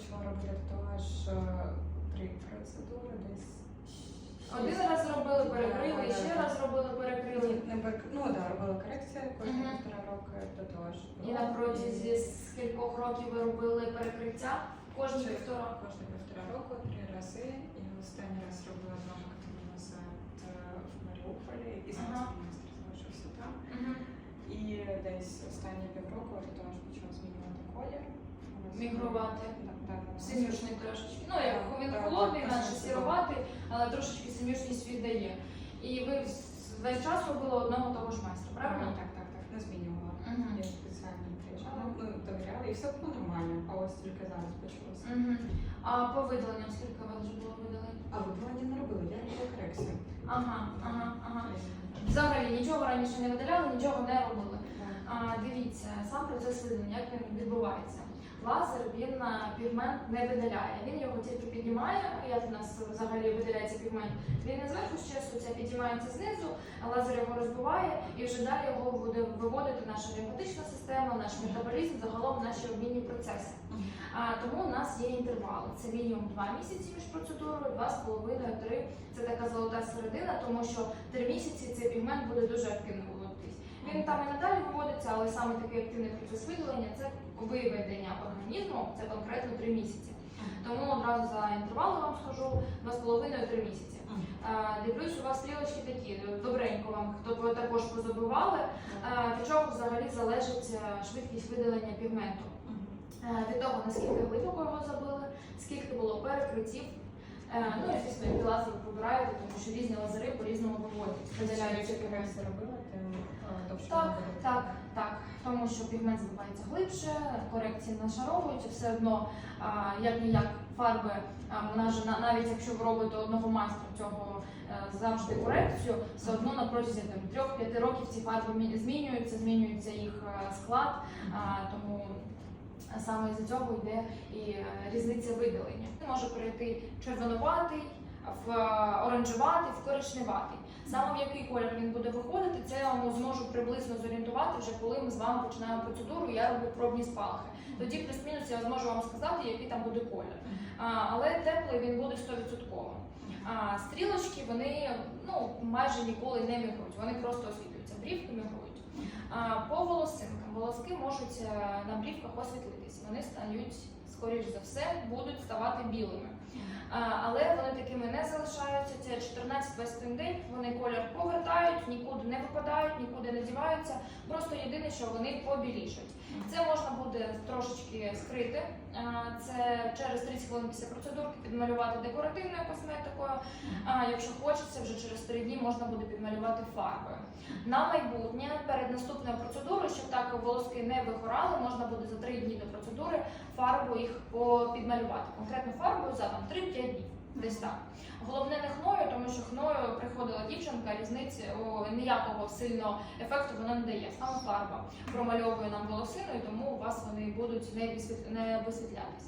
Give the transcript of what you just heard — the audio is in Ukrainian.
почала робити татуаж е, три процедури десь. Один раз зробили, перекрили, Да, ще раз зробили, перекрили. Не перек- Ну так, да, робила корекція кожні Мгм. півтора року татуаж. І на протязі скількох років ви робили перекриття кожні Чи- півтора. Кожні півтора року, три рази. І останній раз робила два роки назад е, в Маріуполі, і зараз Ага. міністр залишився там. Мгм. І десь останні півроку татуаж почав змінювати колір. Мігрувати. Синюшний трошечки. Ну, як він холодний, наче так. сіроватий, але трошечки синюшність віддає. І ви весь час робили одного того ж майстра, правильно? Так, так, так, не змінювала. Я спеціально приїжджала, ми довіряли, і все було нормально, а ось тільки зараз почалося. А по видаленням скільки у вас вже було видалень? А видалення не робили, я робила корекцію. Ага, ага, ага. Взагалі нічого раніше не видаляли, нічого не робили. Дивіться, сам процес видалення, як він відбувається. Лазер він пігмент не видаляє. Він його тільки піднімає. Як у нас взагалі видаляється пігмент? Він не зверху щесується, піднімається знизу, лазер його розбиває і вже далі його буде виводити наша лімфатична система, наш метаболізм, загалом наші обмінні процеси. А, тому у нас є інтервали. Це мінімум 2 місяці між процедурою, 2,5-3 це така золота середина, тому що 3 місяці цей пігмент буде дуже активно виводитись. Він там і надалі виводиться, але саме такий активний процес видалення це виведення організму, це конкретно 3 місяці. Тому одразу за інтервали вам скажу 2,5-3 місяці. А, Дивлюсь, у вас стрілочки такі, добренько вам, хто ви також позабивали. Від чого взагалі залежить е, швидкість видалення пігменту? Е, від того, наскільки глибоко його забили, скільки було перекриттів. Е, Ну і звісно, які лазери вибираєте, тому що різні лазери по-різному видаляються Якщо пігмент. робила, довше Так, так, так. Тому що пігмент збивається глибше, корекції нашаровуються, все одно, як ніяк фарби, вона ж навіть якщо ви робите одного майстра цього е, завжди корекцію, все одно на протязі 3-5 років ці фарби змінюються, змінюється їх е, склад, тому саме з цього йде і е, різниця видалення. Може перейти червонуватий, в е, оранжеватий, в коричневатий. Саме в який колір він буде виходити, це я вам зможу приблизно зорієнтувати вже коли ми з вами починаємо процедуру. Я роблю пробні спалахи. Тоді плюс-мінус я зможу вам сказати, який там буде колір. Але теплий він буде 100%. А стрілочки вони ну майже ніколи не мігрують, вони просто освітлюються. Брівки мігрують. А по волосинкам волоски можуть е, на брівках освітлитись. Вони стають, скоріш за все, будуть ставати білими. Але вони такими не залишаються. Це 14-21 день. Вони колір повертають, нікуди не випадають, нікуди не діваються. Просто єдине, що вони побілішать. Це можна буде трошечки скрити. Це через 30 хвилин після процедурки підмалювати декоративною косметикою. А якщо хочеться, вже через 3 дні можна буде підмалювати фарбою. На майбутнє перед наступною процедурою, волоски не вигорали, можна буде за 3 дні до процедури фарбу їх підмалювати. Конкретну фарбою за там 3-5 днів. Десь так. Головне не хною, тому що хною приходила дівчинка, різниці о, ніякого сильного ефекту вона не дає. Саме фарба промальовує нам волосину, і тому у вас вони будуть не висвітлятися.